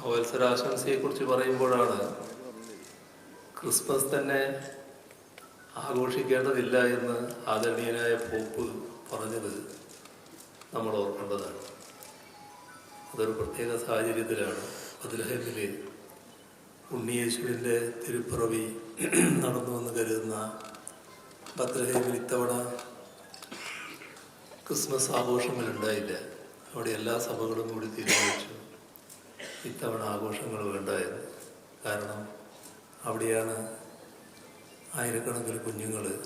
നവത്സരാശംസയെക്കുറിച്ച് പറയുമ്പോഴാണ് ക്രിസ്മസ് തന്നെ ആഘോഷിക്കേണ്ടതില്ല എന്ന് ആദരണീയനായ പോപ്പ് പറഞ്ഞത് നമ്മൾ ഓർക്കേണ്ടതാണ്. അതൊരു പ്രത്യേക സാഹചര്യത്തിലാണ്. ബദലഹേമിലെ ഉണ്ണിയേശുവിന്റെ തിരുപ്പിറവി നടന്നുവെന്ന് കരുതുന്ന ബദലഹേമിൽ ഇത്തവണ ക്രിസ്മസ് ആഘോഷങ്ങൾ ഉണ്ടായില്ല. അവിടെ എല്ലാ സഭകളും കൂടി തീരുമാനിച്ചു. ഇത്തവണ ആഘോഷങ്ങൾ വേണ്ടായിരുന്നു കാരണം അവിടെയാണ് ആയിരക്കണക്കിന് കുഞ്ഞുങ്ങൾ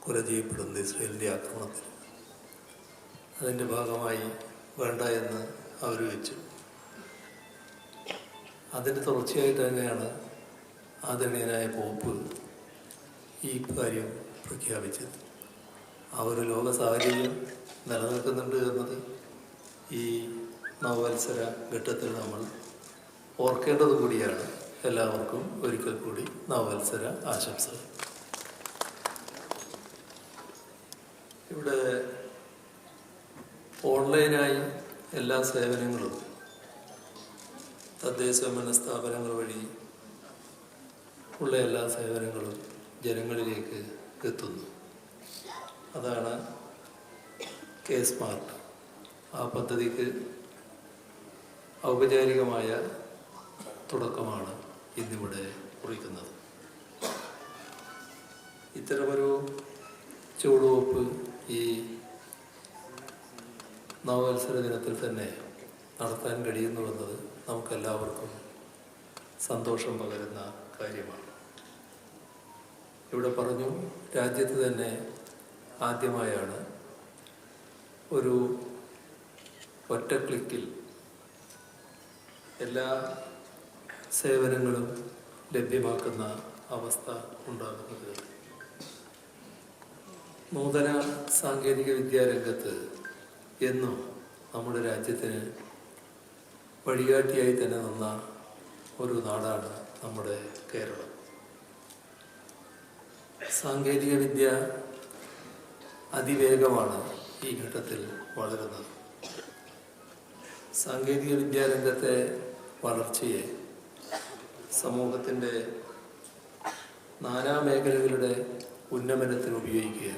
കൊല ചെയ്യപ്പെടുന്നത് ഇസ്രയേലിന്റെ ആക്രമണത്തിൽ. അതിന്റെ ഭാഗമായി വേണ്ട എന്ന് അവർ വെച്ചു. അതിന്റെ തുടർച്ചയായിട്ട് തന്നെയാണ് ആദരണീയനായ പോപ്പ് ഈ കാര്യം പ്രഖ്യാപിച്ചത്. ആ ഒരു ലോക സാഹചര്യം നിലനിൽക്കുന്നുണ്ട് എന്നത് ഈ നവവത്സര ഘട്ടത്തിൽ നമ്മൾ ഓർക്കേണ്ടത് കൂടിയാണ് എല്ലാവർക്കും ഒരിക്കൽ കൂടി നവവത്സര ആശംസകൾ. ഇവിടെ ഓൺലൈനായി എല്ലാ സേവനങ്ങളും തദ്ദേശ സ്ഥാപനങ്ങൾ വഴി ഉള്ള എല്ലാ സേവനങ്ങളും ജനങ്ങളിലേക്ക് എത്തുന്നു. അതാണ് കെ സ്മാർട്ട്. ആ പദ്ധതിക്ക് ഔപചാരികമായ തുടക്കമാണ് ഇന്നിവിടെ കുറിക്കുന്നത്. ഇത്തരമൊരു ചുവടുവെപ്പ് ഈ നവവത്സര ദിനത്തിൽ തന്നെ നടത്താൻ കഴിയുന്നുവെന്നത് നമുക്കെല്ലാവർക്കും സന്തോഷം പകരുന്ന കാര്യമാണ്. ഇവിടെ പറഞ്ഞു രാജ്യത്ത് തന്നെ ആദ്യമായാണ് ഒരു ഒറ്റ ക്ലിക്കിൽ എല്ലാ സേവനങ്ങളും ലഭ്യമാക്കുന്ന അവസ്ഥ ഉണ്ടാകുന്നത്. നൂതന സാങ്കേതിക വിദ്യാരംഗത്ത് എന്നും നമ്മുടെ രാജ്യത്തിന് വഴികാട്ടിയായി തന്നെ നിന്ന ഒരു നാടാണ് നമ്മുടെ കേരളം. സാങ്കേതിക വിദ്യ അതിവേഗമാണ് ഈ ഘട്ടത്തിൽ വളരുന്നത്. സാങ്കേതിക വിദ്യാരംഗത്തെ വളർച്ചയെ സമൂഹത്തിന്റെ നാനാ മേഖലകളുടെ ഉന്നമനത്തിന് ഉപയോഗിക്കുക.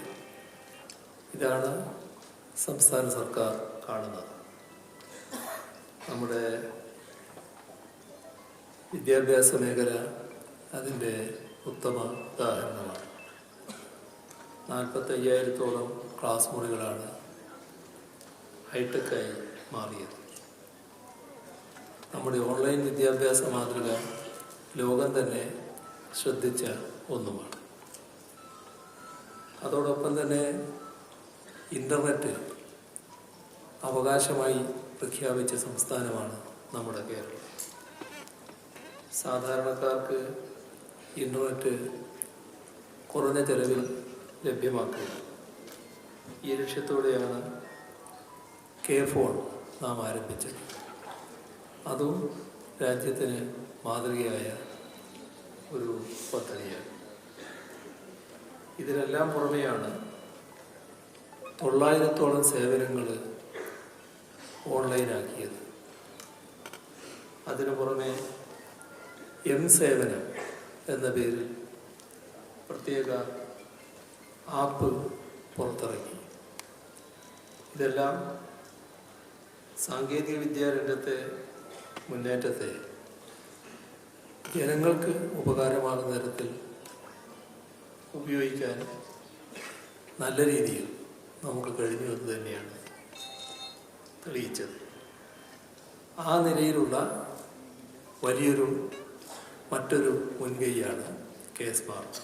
ഇതാണ് സംസ്ഥാന സർക്കാർ കാണുന്നത്. നമ്മുടെ വിദ്യാഭ്യാസ മേഖല അതിന്റെ ഉത്തമ ഉദാഹരണമാണ്. നാൽപ്പത്തയ്യായിരത്തോളം ക്ലാസ് മുറികളാണ് ഹൈടെക്കായി മാറിയത്. നമ്മുടെ ഓൺലൈൻ വിദ്യാഭ്യാസ മാതൃക ലോകം തന്നെ ശ്രദ്ധിച്ച ഒന്നുമാണ്. അതോടൊപ്പം തന്നെ ഇന്റർനെറ്റ് അവകാശമായി പ്രഖ്യാപിച്ച സംസ്ഥാനമാണ് നമ്മുടെ കേരളം. സാധാരണക്കാർക്ക് ഇന്റർനെറ്റ് കുറഞ്ഞ ചെലവിൽ ലഭ്യമാക്കുക. ഈ ലക്ഷ്യത്തോടെയാണ് കെ ഫോൺ നാം ആരംഭിച്ചത്. അതും രാജ്യത്തിന് മാതൃകയായ ഒരു പദ്ധതിയാണ്. ഇതിനെല്ലാം പുറമെയാണ് തൊള്ളായിരത്തോളം സേവനങ്ങൾ ഓൺലൈനാക്കിയത്. അതിനു പുറമെ എം സേവനം എന്ന പേരിൽ പ്രത്യേക ആപ്പ് പുറത്തിറക്കി. ഇതെല്ലാം സാങ്കേതിക വിദ്യാരംഗത്തെ മുന്നേറ്റത്തെ ജനങ്ങൾക്ക് ഉപകാരമാകുന്ന തരത്തിൽ ഉപയോഗിക്കാൻ നല്ല രീതിയിൽ നമുക്ക് കഴിഞ്ഞു എന്ന് തന്നെയാണ് തെളിയിച്ചത്. ആ നിലയിലുള്ള വലിയൊരു മറ്റൊരു മുൻകൈയാണ് കെ എസ് മാർച്ച്.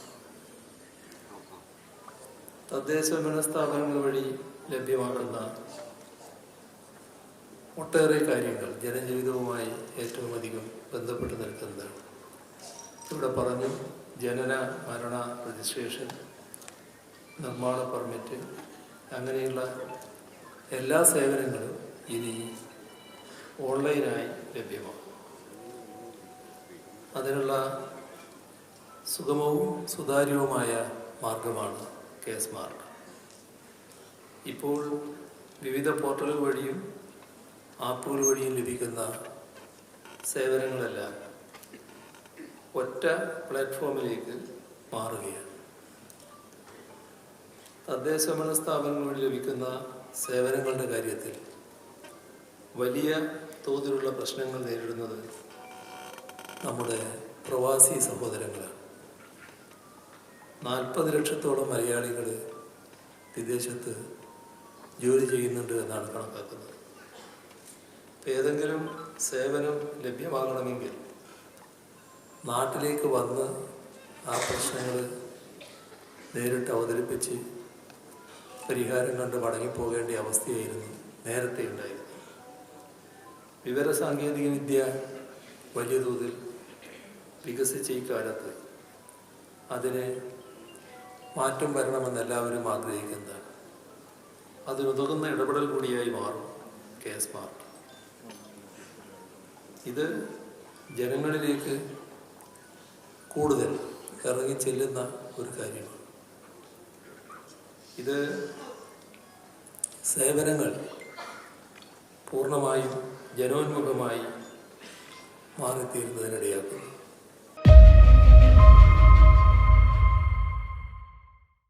തദ്ദേശ ഭരണ സ്ഥാപനങ്ങൾ വഴി ലഭ്യമാക്കുന്ന ഒട്ടേറെ കാര്യങ്ങൾ ജനജീവിതവുമായി ഏറ്റവും അധികം ബന്ധപ്പെട്ട് നിൽക്കുന്നതാണ്. ഇവിടെ പറഞ്ഞു ജനന മരണ രജിസ്ട്രേഷൻ നിർമ്മാണ പെർമിറ്റ് അങ്ങനെയുള്ള എല്ലാ സേവനങ്ങളും ഇനി ഓൺലൈനായി ലഭ്യമാകും. അതിനുള്ള സുഗമവും സുതാര്യവുമായ മാർഗമാണ് കേസ് മാർഗം. ഇപ്പോൾ വിവിധ പോർട്ടലുകൾ വഴിയും ആപ്പുകൾ വഴിയും ലഭിക്കുന്ന സേവനങ്ങളെല്ലാം. ഒറ്റ പ്ലാറ്റ്ഫോമിലേക്ക് മാറുകയാണ്. തദ്ദേശ മനസ്ഥാപനങ്ങൾ വഴി ലഭിക്കുന്ന സേവനങ്ങളുടെ കാര്യത്തിൽ വലിയ തോതിലുള്ള പ്രശ്നങ്ങൾ നേരിടുന്നത് നമ്മുടെ പ്രവാസി സഹോദരങ്ങളാണ്. നാൽപ്പത് ലക്ഷത്തോളം മലയാളികൾ വിദേശത്ത് ജോലി ചെയ്യുന്നുണ്ട് എന്നാണ് കണക്കാക്കുന്നത്. ഏതെങ്കിലും സേവനം ലഭ്യമാകണമെങ്കിൽ നാട്ടിലേക്ക് വന്ന് ആ പ്രശ്നങ്ങൾ നേരിട്ട് അവതരിപ്പിച്ച് പരിഹാരം കണ്ട് മടങ്ങിപ്പോകേണ്ട അവസ്ഥയായിരുന്നു നേരത്തെ ഉണ്ടായിരുന്നു വിവരസാങ്കേതിക വിദ്യ വലിയ തോതിൽ വികസിച്ച ഈ കാലത്ത് അതിന് മാറ്റം വരണമെന്ന് എല്ലാവരും ആഗ്രഹിക്കുന്നതാണ്. അതിനുതകുന്ന ഇടപെടൽ കൂടിയായി മാറും കെ സ്മാർട്ട് ഇത് ജനങ്ങളിലേക്ക് കൂടുതൽ ഇറങ്ങി ചെല്ലുന്ന ഒരു കാര്യമാണ്. ഇത് സേവനങ്ങൾ പൂർണമായും ജനോന്മുഖമായി മാറിത്തീരുന്നതിനിടയാക്കുന്നു.